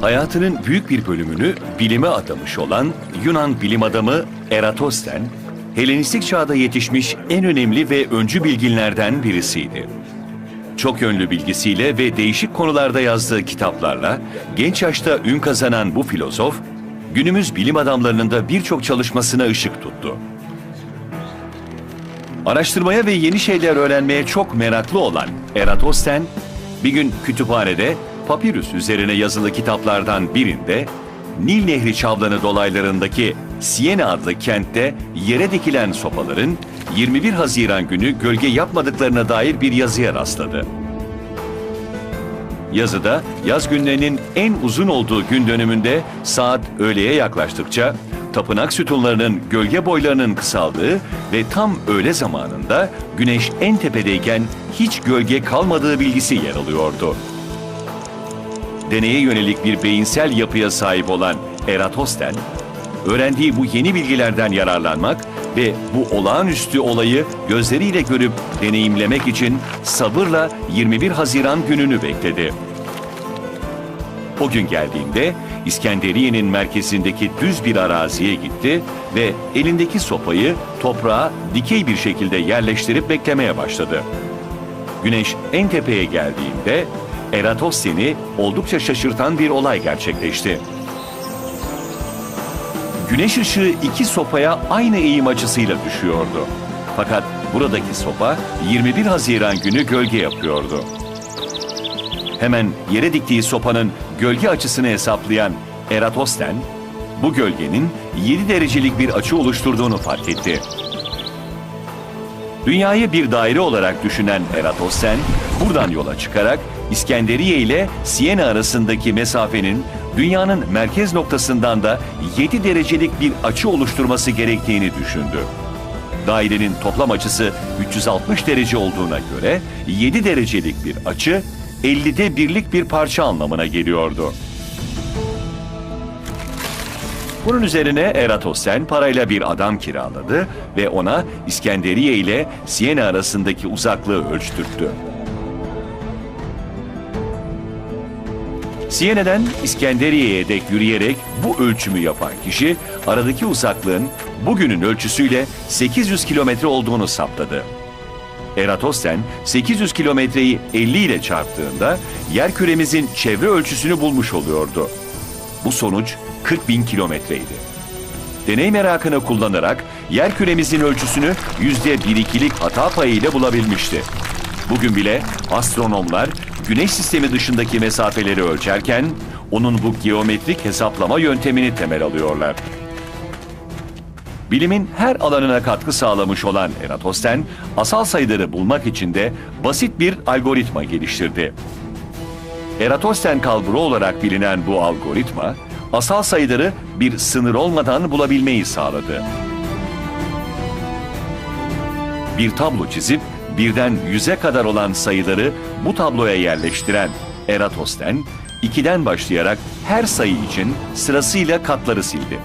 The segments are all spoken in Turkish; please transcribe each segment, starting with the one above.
Hayatının büyük bir bölümünü bilime adamış olan Yunan bilim adamı Eratos'ten, Helenistik çağda yetişmiş en önemli ve öncü bilginlerden birisiydi. Çok yönlü bilgisiyle ve değişik konularda yazdığı kitaplarla genç yaşta ün kazanan bu filozof, günümüz bilim adamlarının da birçok çalışmasına ışık tuttu. Araştırmaya ve yeni şeyler öğrenmeye çok meraklı olan Eratos'ten, bir gün kütüphanede papirüs üzerine yazılı kitaplardan birinde Nil Nehri çavlanı dolaylarındaki Siena adlı kentte yere dikilen sopaların 21 Haziran günü gölge yapmadıklarına dair bir yazıya rastladı. Yazıda yaz günlerinin en uzun olduğu gün dönümünde saat öğleye yaklaştıkça tapınak sütunlarının gölge boylarının kısaldığı ve tam öğle zamanında güneş en tepedeyken hiç gölge kalmadığı bilgisi yer alıyordu. Deneye yönelik bir beyinsel yapıya sahip olan Eratos'ten, öğrendiği bu yeni bilgilerden yararlanmak ve bu olağanüstü olayı gözleriyle görüp deneyimlemek için sabırla 21 Haziran gününü bekledi. O gün geldiğinde İskenderiye'nin merkezindeki düz bir araziye gitti ve elindeki sopayı toprağa dikey bir şekilde yerleştirip beklemeye başladı. Güneş en tepeye geldiğinde Eratossen'i oldukça şaşırtan bir olay gerçekleşti. Güneş ışığı iki sopaya aynı eğim açısıyla düşüyordu. Fakat buradaki sopa 21 Haziran günü gölge yapıyordu. Hemen yere diktiği sopanın gölge açısını hesaplayan Eratos'ten, bu gölgenin 7 derecelik bir açı oluşturduğunu fark etti. Dünyayı bir daire olarak düşünen Eratos'ten, buradan yola çıkarak İskenderiye ile Siena arasındaki mesafenin dünyanın merkez noktasından da 7 derecelik bir açı oluşturması gerektiğini düşündü. Dairenin toplam açısı 360 derece olduğuna göre 7 derecelik bir açı 50'de birlik bir parça anlamına geliyordu. Bunun üzerine Eratosfen parayla bir adam kiraladı ve ona İskenderiye ile Siena arasındaki uzaklığı ölçtürttü. Siena'dan İskenderiye'ye dek yürüyerek bu ölçümü yapan kişi aradaki uzaklığın bugünün ölçüsüyle 800 kilometre olduğunu saptadı. Eratosfen 800 kilometreyi 50 ile çarptığında yer küremizin çevre ölçüsünü bulmuş oluyordu. Bu sonuç 40 bin kilometreydi. Deney merakını kullanarak yer küremizin ölçüsünü yüzde bir ikilik hata payı ile bulabilmişti. Bugün bile astronomlar güneş sistemi dışındaki mesafeleri ölçerken onun bu geometrik hesaplama yöntemini temel alıyorlar. Bilimin her alanına katkı sağlamış olan Eratos'ten asal sayıları bulmak için de basit bir algoritma geliştirdi. Eratos'ten kalburu olarak bilinen bu algoritma, asal sayıları bir sınır olmadan bulabilmeyi sağladı. Bir tablo çizip birden yüze kadar olan sayıları bu tabloya yerleştiren Eratos'ten, ikiden başlayarak her sayı için sırasıyla katları sildi.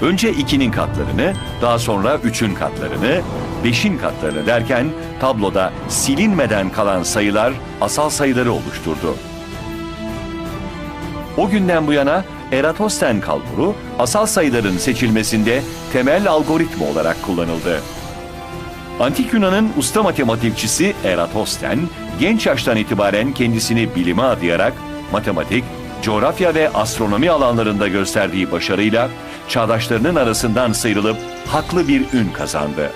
Önce 2'nin katlarını, daha sonra 3'ün katlarını, 5'in katlarını derken tabloda silinmeden kalan sayılar asal sayıları oluşturdu. O günden bu yana Eratos'ten kalburu asal sayıların seçilmesinde temel algoritma olarak kullanıldı. Antik Yunan'ın usta matematikçisi Eratos'ten genç yaştan itibaren kendisini bilime adayarak matematik, coğrafya ve astronomi alanlarında gösterdiği başarıyla çağdaşlarının arasından sıyrılıp haklı bir ün kazandı.